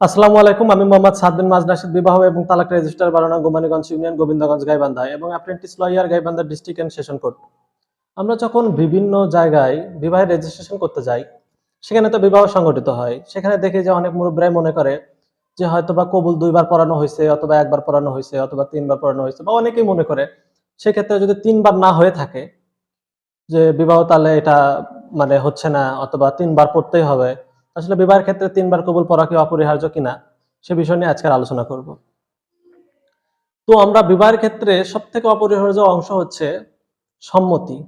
আসসালামু আলাইকুম, আমি মোহাম্মদ সাদ বিন মাজ রাশিদ, বিবাহ এবং তালাক রেজিস্টার, বারানা, গোমানীগঞ্জ ইউনিয়ন, গোবিন্দগঞ্জ, গাইবান্ধা এবং apprentice lawyer, Gaibandha district and session court আমরা যখন বিভিন্ন জায়গায় বিবাহের রেজিস্ট্রেশন করতে যাই, সেখানে তো বিবাহ সংগঠিত হয়। সেখানে দেখি যে অনেক মুরব্বরাই মনে করে যে হয়তোবা কবুল দুইবার পড়ানো হয়েছে অথবা একবার পড়ানো হয়েছে অথবা তিনবার পড়ানো হয়েছে বা অনেকেই মনে করে, সেক্ষেত্রে যদি তিনবার না হয়ে থাকে যে বিবাহ তাহলে এটা মানে হচ্ছে না অথবা তিনবার পড়তেই হবে আসলে বিবাহের ক্ষেত্রে তিনবার কবুল পড়া কি অপরিহার্য কিনা সে বিষয় নিয়ে আজকের আলোচনা করব। তো আমরা বিবাহের ক্ষেত্রে সব থেকে অপরিহার্য অংশ হচ্ছে সম্মতি।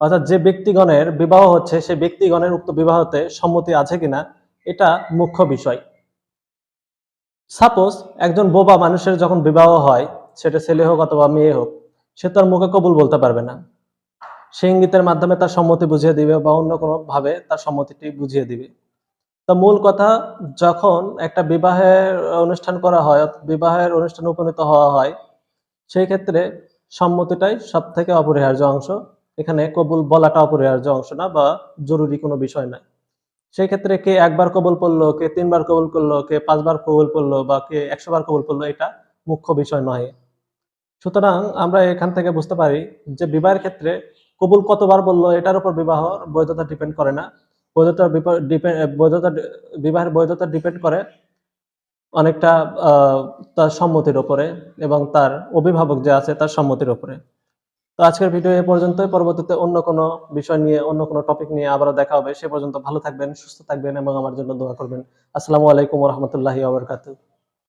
অর্থাৎ যে ব্যক্তিগণের বিবাহ হচ্ছে, সেই ব্যক্তিগণের উক্ত বিবাহতে সম্মতি আছে কিনা, এটা মুখ্য বিষয়। সাপোজ একজন বোবা মানুষের যখন বিবাহ হয়, সেটা ছেলে হোক অথবা মেয়ে হোক, সে তার মুখে কবুল বলতে পারবে না। সে ইঙ্গিতের মাধ্যমে তার সম্মতি বুঝিয়ে দিবে বা অন্য কোনো ভাবে তার সম্মতিটি বুঝিয়ে দিবে। তো মূল কথা, যখন একটা বিবাহের অনুষ্ঠান করা হয় বিবাহের অনুষ্ঠানে উপনীত হওয়া হয়, সেই ক্ষেত্রে সম্মতিটাই সব থেকে অপরিহার্য অংশ। এখানে কবুল বলাটা অপরিহার্য অংশ না বা জরুরি কোনো বিষয় নয়। সেই ক্ষেত্রে কে একবার কবুল পড়ল কে তিনবার কবুল করল, কে পাঁচবার কবুল পড়ল বা কে একশো বার কবুল পড়ল এটা মুখ্য বিষয় নয়। সুতরাং আমরা এখান থেকে বুঝতে পারি যে বিবাহের ক্ষেত্রে কবুল কতবার বলল, এটার উপর বিবাহ বৈধতা ডিপেন্ড করে না। বৈধতার বৈধতা বিবাহের বৈধতা ডিপেন্ড করে অনেকটা তার সম্মতির ওপরে এবং তার অভিভাবক যে আছে তার সম্মতির ওপরে তো আজকের ভিডিও এ পর্যন্ত পরবর্তীতে অন্য কোনো বিষয় নিয়ে, অন্য কোনো টপিক নিয়ে আবারও দেখা হবে। সে পর্যন্ত ভালো থাকবেন, সুস্থ থাকবেন এবং আমার জন্য দোয়া করবেন। আসসালামু আলাইকুম রহমতুল্লাহি আবরকাতু